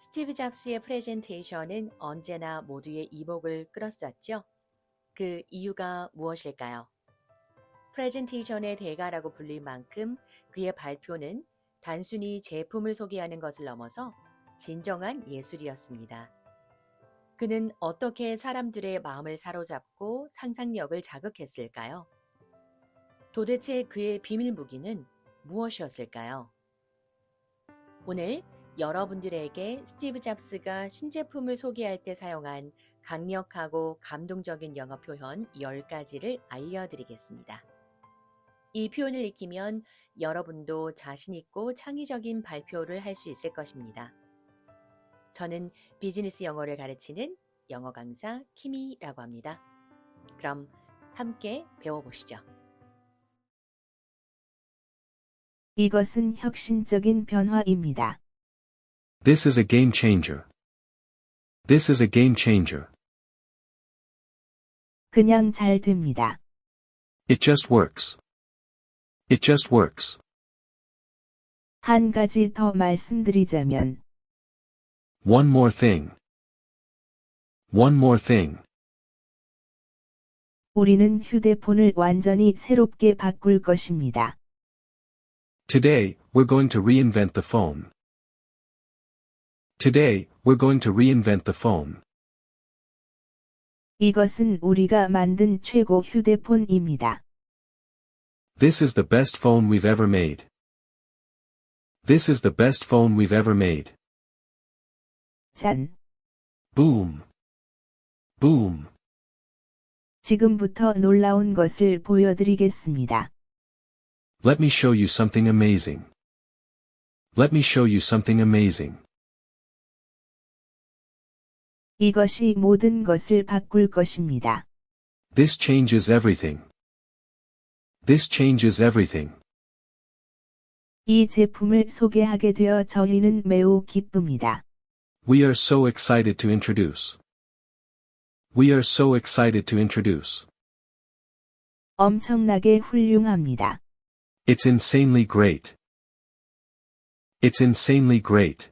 스티브 잡스의 프레젠테이션은 언제나 모두의 이목을 끌었었죠. 그 이유가 무엇일까요? 프레젠테이션의 대가라고 불릴 만큼 그의 발표는 단순히 제품을 소개하는 것을 넘어서 진정한 예술이었습니다. 그는 어떻게 사람들의 마음을 사로잡고 상상력을 자극했을까요? 도대체 그의 비밀 무기는 무엇이었을까요? 오늘 여러분들에게 스티브 잡스가 신제품을 소개할 때 사용한 강력하고 감동적인 영어 표현 10가지를 알려드리겠습니다. 이 표현을 익히면 여러분도 자신있고 창의적인 발표를 할 수 있을 것입니다. 저는 비즈니스 영어를 가르치는 영어 강사 키미라고 합니다. 그럼 함께 배워보시죠. 이것은 혁신적인 변화입니다. This is a game changer. This is a game changer. 그냥 잘 됩니다. It just works. It just works. 한 가지 더 말씀드리자면, One more thing. One more thing. 우리는 휴대폰을 완전히 새롭게 바꿀 것입니다. Today, we're going to reinvent the phone. Today, we're going to reinvent the phone. 이것은 우리가 만든 최고 휴대폰입니다. This is the best phone we've ever made. This is the best phone we've ever made. 짠. Boom. Boom. 지금부터 놀라운 것을 보여드리겠습니다. Let me show you something amazing. Let me show you something amazing. 이것이 모든 것을 바꿀 것입니다. This changes everything. This changes everything. 이 제품을 소개하게 되어 저희는 매우 기쁩니다. We are so excited to introduce. We are so excited to introduce. 엄청나게 훌륭합니다. It's insanely great. It's insanely great.